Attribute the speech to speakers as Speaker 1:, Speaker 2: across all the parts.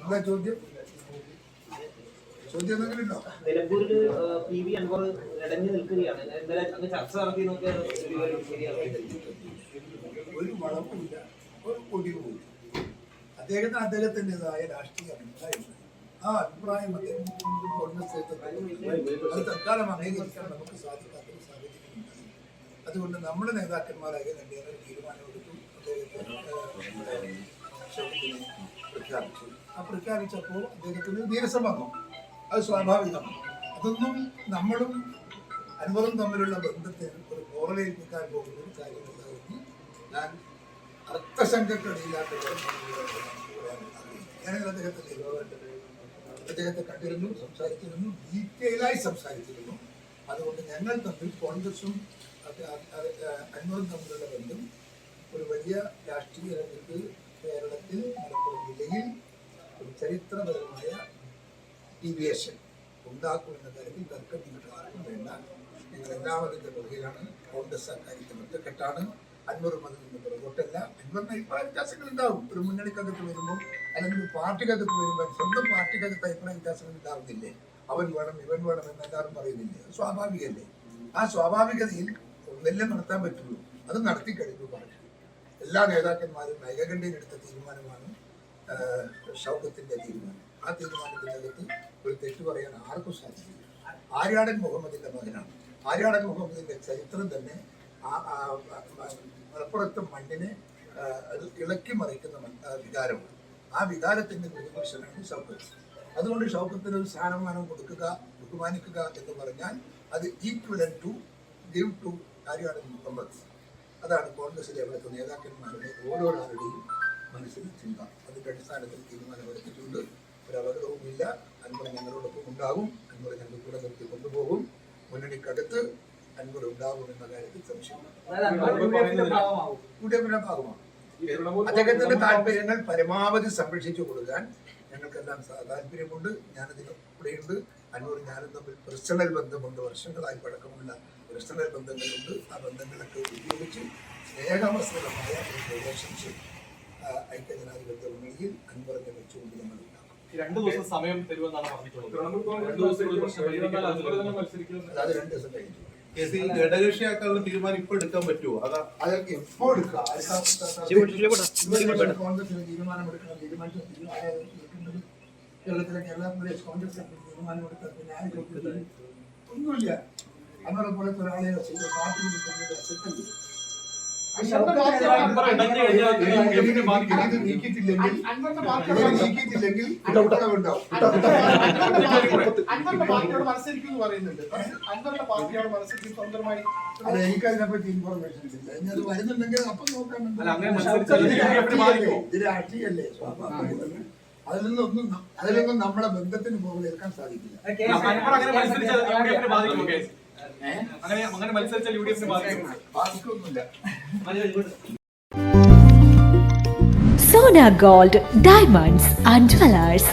Speaker 1: എന്താ ചോദ്യം ചോദ്യം എന്തെങ്കിലും ഉണ്ടോ
Speaker 2: നിലമ്പൂരിൽ പി വി അൻവർ ഇടഞ്ഞു നിൽക്കുകയാണ്. ഇന്നലെ അങ്ങ് ചർച്ച നടത്തി നോക്കിയാൽ ശരിയാവില്ല
Speaker 1: ഒരു വളവുമില്ല ഒരു ഒടിവുമില്ല അദ്ദേഹത്തിന് അദ്ദേഹത്തിന്റെതായ രാഷ്ട്രീയ അഭിപ്രായമുണ്ട്. ആ അഭിപ്രായം അദ്ദേഹം അത് തൽക്കാലം അംഗീകരിക്കാൻ നമുക്ക് സാധിക്കാത്തൊരു സാഹചര്യം അതുകൊണ്ട് നമ്മുടെ നേതാക്കന്മാരായ രണ്ടേറെ തീരുമാനമെടുത്തു. അദ്ദേഹത്തിന് ആ പ്രഖ്യാപിച്ചപ്പോൾ അദ്ദേഹത്തിന് നീരസം വന്നു അത് സ്വാഭാവികമാണ്. അതൊന്നും നമ്മളും അനുഭവം തമ്മിലുള്ള ബന്ധത്തെ ഒരു പോറലേൽപ്പിക്കാൻ പോകുന്ന ഒരു കാര്യമല്ല ഞാൻ അർത്ഥശങ്കക്കടിയില്ലാത്ത ഞാനത് അദ്ദേഹത്തിന്റെ അദ്ദേഹത്തെ കണ്ടിരുന്നു സംസാരിച്ചിരുന്നു ഡീറ്റെയിലായി സംസാരിച്ചിരുന്നു അതുകൊണ്ട് ഞങ്ങൾ തമ്മിൽ കോൺഗ്രസും അൻവറും തമ്മിലുള്ള ബന്ധം ഒരു വലിയ രാഷ്ട്രീയ രംഗത്ത് കേരളത്തിൽ മലപ്പുറം ജില്ലയിൽ ഒരു ചരിത്രപരമായ ഡീവിയേഷൻ ഉണ്ടാക്കുമെന്ന കാര്യത്തിൽ തർക്കം നിങ്ങൾക്ക് ആർക്കും വേണ്ട ഞങ്ങൾ എല്ലാവരുടെ പുറകിലാണ് കോൺഗ്രസ് അക്കാര്യത്തിൽ ഒറ്റക്കെട്ടാണ് അൻവറും അതിൽ നിന്ന് പുറകോട്ടല്ല അൻവറിന് അഭിപ്രായ ഉണ്ടാവും ഒരു മുന്നണിക്കകത്ത് വരുമ്പോൾ അല്ലെങ്കിൽ പാർട്ടിക്കകത്ത് വരുമ്പോൾ സ്വന്തം പാർട്ടിക്കകത്ത് അഭിപ്രായ വ്യത്യാസങ്ങൾ ഉണ്ടാവുന്നില്ലേ അവൻ വേണം ഇവൻ വേണം എന്ന് എല്ലാവരും പറയുന്നില്ലേ? അത് സ്വാഭാവികല്ലേ? ആ സ്വാഭാവികതയിൽ ഒന്നെല്ലാം നടത്താൻ പറ്റുള്ളൂ. അത് നടത്തി കഴിഞ്ഞു പാർട്ടി എല്ലാ നേതാക്കന്മാരും ഏകകണ്ഠയിൽ എടുത്ത തീരുമാനമാണ് ഷൗക്കത്തിന്റെ തീരുമാനം. ആ തീരുമാനത്തിന്റെ അകത്ത് ഒരു തെറ്റ് പറയാൻ ആർക്കും സാധിക്കില്ല. ആര്യാടൻ മുഹമ്മദിന്റെ മകനാണ്. ആര്യാടൻ മുഹമ്മദിന്റെ ചരിത്രം തന്നെ മലപ്പുറത്തെ മണ്ണിനെ ഇളക്കി മറിക്കുന്ന വികാരമാണ്. ആ വികാരത്തിന്റെ പ്രതിപക്ഷനാണ് ഷൗക്കത്ത് അതുകൊണ്ട് ഷൗക്കത്തിന് ഒരു സ്ഥാനമാനം കൊടുക്കുക ബഹുമാനിക്കുക എന്ന് പറഞ്ഞാൽ അത് ഈക്വലൻ ടു ഗിവ് ടു കാര്യമാണ് മുഹമ്മദ്. അതാണ് കോൺഗ്രസിലെ അവിടുത്തെ നേതാക്കന്മാരുടെ ഓരോരാളുടെയും മനസ്സിൽ ചിന്ത. അതിന്റെ അടിസ്ഥാനത്തിൽ തീരുമാനമെടുത്തിട്ടുണ്ട് ഒരു അപകടവുമില്ല അൻപർ ഞങ്ങളോടൊപ്പം ഉണ്ടാകും. അൻപർ ഞങ്ങൾ കൂടെ നിർത്തി കൊണ്ടുപോകും. മുന്നണിക്കകത്ത് അൻപർ ഉണ്ടാകും എന്ന കാര്യത്തിൽ സംശയമില്ല. ഭാഗമാണ് അദ്ദേഹത്തിന്റെ താല്പര്യങ്ങൾ പരമാവധി സംരക്ഷിച്ചു കൊടുക്കാൻ ഞങ്ങൾക്കെല്ലാം താല്പര്യമുണ്ട്. ഞാനതിൽ കൂടെയുണ്ട് അന്നൂർ ഞാനും തമ്മിൽ പേഴ്സണൽ ബന്ധമുണ്ട്. വർഷങ്ങളായി പഴക്കമുള്ള പേഴ്സണൽ ബന്ധങ്ങളുണ്ട്. ആ ബന്ധങ്ങളൊക്കെ ഉപയോഗിച്ച് സ്നേഹമസ്ഥലമായ ഒരു റിലേഷൻഷിപ്പ് ഐക്യജനാധിപത്യ മുന്നണിയിൽ അൻവറിനെ വെച്ചുകൊണ്ട് നമ്മൾ ഉണ്ടാക്കും.
Speaker 3: രണ്ട് ദിവസം സമയം തരുമെന്നാണ് പറഞ്ഞിട്ടുള്ളത്.
Speaker 1: അതായത് രണ്ട് ദിവസം കഴിഞ്ഞു.
Speaker 4: കേസ് ഈ ഘടകകക്ഷിയാക്കാനുള്ള തീരുമാനം ഇപ്പൊ എടുക്കാൻ പറ്റുമോ അതാ
Speaker 1: അതൊക്കെ എപ്പോ എടുക്കാം? കോൺഗ്രസിന് തീരുമാനമെടുക്കണം തീരുമാനിച്ച തീരുമാനം കേരളത്തിലെ കേരള പ്രദേശ് കോൺഗ്രസ് ആര് ചോദിക്കുന്നത്? ഒന്നുമില്ല. അന്നേരം പോലത്തെ ഒരാളെ പാർട്ടി നീക്കിയിട്ടില്ലെങ്കിൽ ഇത് നീക്കിയിട്ടില്ലെങ്കിൽ ഉണ്ടാവും
Speaker 5: അൻവറിന്റെ പാർട്ടിയോട് മത്സരിക്കും എന്ന് പറയുന്നുണ്ട്. അൻവറിന്റെ പാർട്ടിയോട് മത്സരിക്കും സ്വന്തമായി
Speaker 1: അല്ല എനിക്കതിനെ പറ്റി ഇൻഫോർമേഷൻ ഇല്ല. ഇനി അത് വരുന്നുണ്ടെങ്കിൽ അപ്പം നോക്കാൻ
Speaker 3: ഇത്
Speaker 1: രാഷ്ട്രീയല്ലേ അതിൽ നിന്നൊന്നും ന- അതിൽ നിന്നും നമ്മുടെ ബന്ധത്തിന് മുകളിൽ എടുക്കാൻ സാധിക്കില്ല.
Speaker 3: അങ്ങനെ അങ്ങനെ മത്സരിച്ചാൽ യു ഡി എഫിന്
Speaker 1: ബാധിക്കൊന്നുമില്ല
Speaker 6: Sona gold diamonds and jewellers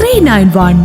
Speaker 6: three nine one